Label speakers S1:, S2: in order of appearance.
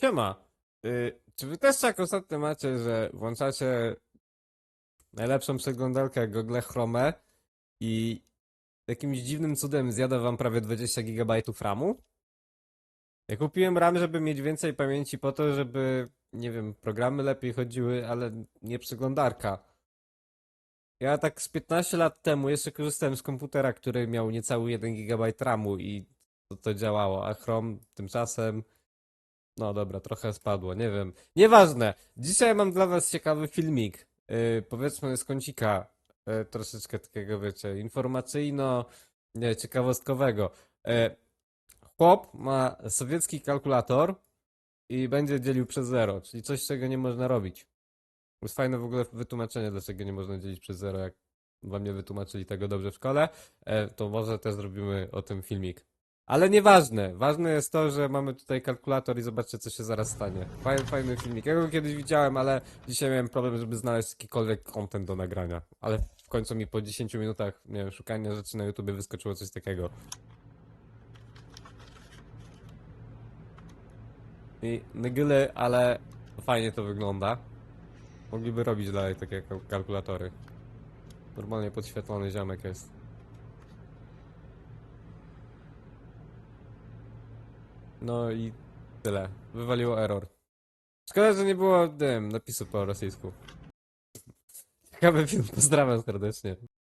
S1: Siema. Y, czy wy też tak ostatnio macie, że włączacie najlepszą przeglądarkę Google Chrome i jakimś dziwnym cudem zjada wam prawie 20 GB RAMu? Ja kupiłem RAM, żeby mieć więcej pamięci po to, żeby, nie wiem, programy lepiej chodziły, ale nie przeglądarka. Ja tak z 15 lat temu jeszcze korzystałem z komputera, który miał niecały 1 GB RAMu i to, to działało, a Chrome tymczasem no dobra, trochę spadło, nie wiem. Nieważne. Dzisiaj mam dla was ciekawy filmik. Yy, powiedzmy z kącika yy, troszeczkę takiego, wiecie, informacyjno, nie, ciekawostkowego. Yy, chłop ma sowiecki kalkulator i będzie dzielił przez zero, czyli coś, czego nie można robić. Jest fajne w ogóle wytłumaczenie, dlaczego nie można dzielić przez zero, jak wam nie wytłumaczyli tego dobrze w szkole, e, to może też zrobimy o tym filmik. Ale nieważne. Ważne jest to, że mamy tutaj kalkulator i zobaczcie, co się zaraz stanie. Fajny, fajny filmik. Ja go kiedyś widziałem, ale dzisiaj miałem problem, żeby znaleźć jakikolwiek content do nagrania. Ale w końcu mi po 10 minutach, nie wiem, szukania rzeczy na YouTubie wyskoczyło coś takiego. I nygyle, ale fajnie to wygląda. Mogliby robić dalej takie kal- kalkulatory. Normalnie podświetlony ziomek jest. No i tyle. Wywaliło error. Szkoda, że nie było tym napisu po rosyjsku. Ciekawy film, pozdrawiam serdecznie.